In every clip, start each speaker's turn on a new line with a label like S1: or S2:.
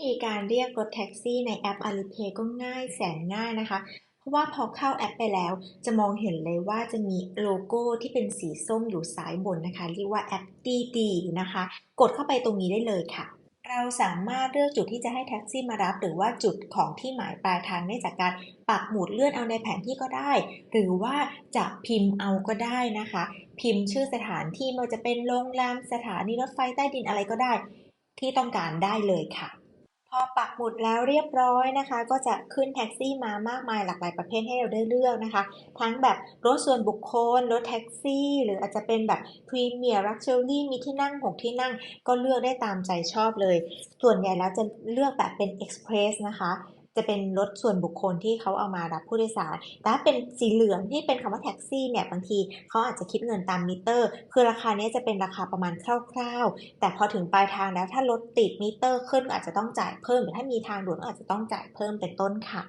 S1: ธีการเรียกรถแท็กซี่ในแอป Alipay ก็ง่ายแสนง่ายนะคะ เพราะว่าพอเข้าแอปไปแล้ว จะมองเห็นเลยว่าจะมีโลโก้ที่เป็นสีส้มอยู่ซ้ายบนนะคะ เรียกว่าแอปดีดีนะคะ กดเข้าไปตรงนี้ได้เลยค่ะ เราสามารถเลือกจุดที่จะให้แท็กซี่มารับ หรือว่าจุดของที่หมายปลายทางได้จากการปักหมุดเลื่อนเอาในแผนที่ก็ได้ หรือว่าจะพิมพ์เอาก็ได้นะคะ พิมพ์ชื่อสถานที่ไมันจะเป็นโรงแรมสถานีรถไฟใต้ดินอะไรก็ได้ที่ต้องการได้เลยค่ะ พอปักหมุดแล้วเรียบร้อยนะคะ ก็จะขึ้นแท็กซี่มามากมายหลากหลายประเภทให้เราได้เลือกนะคะ ทั้งแบบรถส่วนบุคคล รถแท็กซี่ หรืออาจจะเป็นแบบพรีเมียร์ลักชัวรี่มีที่นั่ง6ที่นั่ง ก็เลือกได้ตามใจชอบเลย ส่วนใหญ่แล้วจะเลือกแบบเป็นเอ็กซ์เพรสนะคะ จะเป็นรถส่วนบุคคลที่เขาเอามารับผู้โดยสารแต่ถ้าเป็นสีเหลืองที่เป็นคำว่าแท็กซี่เนี่ยบางทีเขาอาจจะคิดเงินตามมิเตอร์ คือราคาเนี้ยจะเป็นราคาประมาณคร่าวๆ แต่พอถึงปลายทางแล้วถ้ารถติดมิเตอร์ขึ้นก็อาจจะต้องจ่ายเพิ่มหรือถ้ามีทางด่วนก็อาจจะต้องจ่ายเพิ่มเป็นต้นค่ะ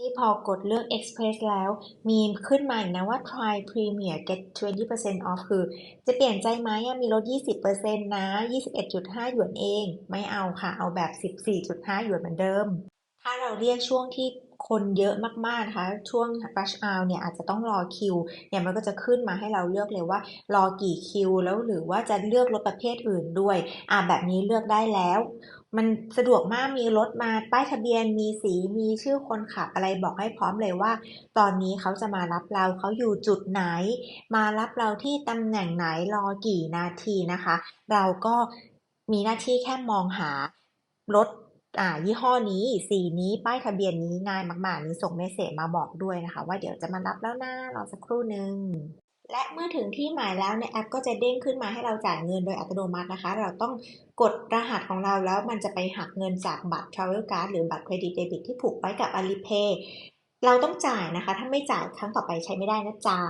S1: นี่พอกดเลือก Express แล้ว มีขึ้นมาอีกนะว่า try premier get 20% off คือ จะเปลี่ยนใจไหมอะมีลด 20%นะ 21.5 หยวนเอง ไม่เอาค่ะ เอาแบบ 14.5 หยวนเหมือนเดิม ถ้าเราเรียกช่วงที่คนเยอะมากๆนะคะ ช่วง rush hour เนี่ยอาจจะต้องรอคิว เนี่ยมันก็จะขึ้นมาให้เราเลือกเลยว่า รอกี่คิว แล้วหรือว่าจะเลือกรถประเภทอื่นด้วย อ่าแบบนี้เลือกได้แล้ว มันสะดวกมากมีรถมาป้ายทะเบียนมีสีมีชื่อคนขับอะไรบอกให้พร้อมเลยว่า ตอนนี้เขาจะมารับเราเขาอยู่จุดไหน มารับเราที่ตำแหน่งไหนรอกี่นาทีนะคะ เราก็มีหน้าที่แค่มองหารถ อ่ายี่ห้อนี้สีนี้ป้ายทะเบียนนี้ง่ายมากๆมีส่งเมสเสจมาบอกด้วยนะคะ ว่าเดี๋ยวจะมารับแล้วนะรอสักครู่หนึ่งและเมื่อถึงที่หมายแล้วในแอปก็จะเด้งขึ้นมาให้เราจ่ายเงินโดยอัตโนมัตินะคะ เราต้องกดรหัสของเราแล้วมันจะไปหักเงินจากบัตร Travel Card หรือบัตรเครดิตเดบิตที่ผูกไว้กับ Alipay เราต้องจ่ายนะคะ ถ้าไม่จ่ายครั้งต่อไปใช้ไม่ได้นะจ๊ะ